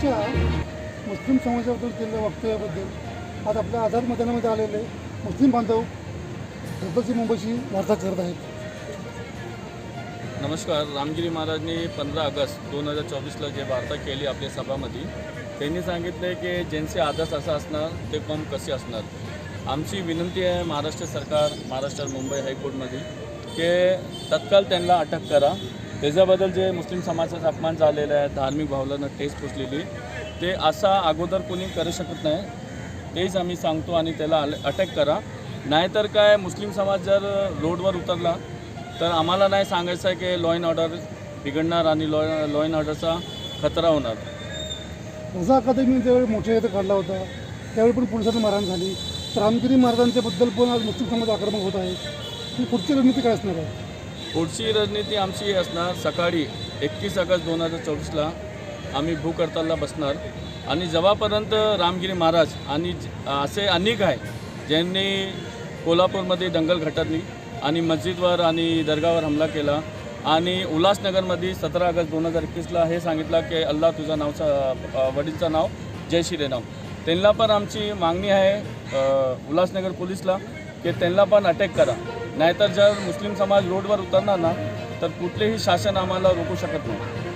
आजच्या मुस्लिम समाजाबद्दल केलेल्या वक्तव्याबद्दल आज आपल्या आझाद मैदानामध्ये आलेले मुस्लिम बांधव सरदारजी मुंबईची वार्ता करत आहेत. नमस्कार रामगिरी महाराजनी पंधरा ऑगस्ट दोन हजार चोवीसला जे वार्ता केली आपल्या सभामध्ये त्यांनी सांगितले की ज्यांचे आदर्श असं असणार ते कॉम कसे असणार? आमची विनंती आहे महाराष्ट्र सरकार महाराष्ट्र मुंबई हायकोर्टमध्ये की तत्काळ त्यांना अटक करा. त्याच्याबद्दल जे मुस्लिम समाजाचा अपमान झालेला आहे धार्मिक भावलानं टेस्ट पोचलेली ते असा अगोदर कोणी करू शकत नाही. तेच आम्ही सांगतो आणि त्याला अटॅक करा. नाहीतर काय मुस्लिम समाज जर रोडवर उतरला तर आम्हाला नाही सांगायचं आहे की लॉ अँड ऑर्डर बिघडणार आणि लॉ लॉ अँड ऑर्डरचा खतरा होणार. रजा अकादमी त्यावेळी मोठ्या इथं काढला होता त्यावेळी पण पोलिसांनी मारहाण झाली. तर रामगिरी महाराजांच्याबद्दल पण आज मुस्लिम समाज आक्रमक होत आहे. ती पुढची रणनीती काय असणार आहे? पुढची रणनीती आमची ही असणार सकाळी एकतीस ऑगस्ट दोन हजार चोवीसला. आम्ही भूक हडतालला बसणार. आणि जेव्हापर्यंत रामगिरी महाराज आणि असे अनेक आहे ज्यांनी कोल्हापूरमध्ये दंगल घटवली आणि मस्जिदवर आणि दर्गावर हमला केला आणि उल्हासनगरमध्ये सतरा ऑगस्ट दोन हजार एकवीसला हे सांगितलं की अल्लाह तुझा नावचा वडीलचं नाव जय श्रीराम त्यांना पण आमची मागणी आहे उल्हासनगर पोलीसला की त्यांना पण अटॅक करा. नाहीतर जर मुस्लिम समाज रोडवर उतरणार ना तर कुठलेही शासन आम्हाला रोखू शकत नाही.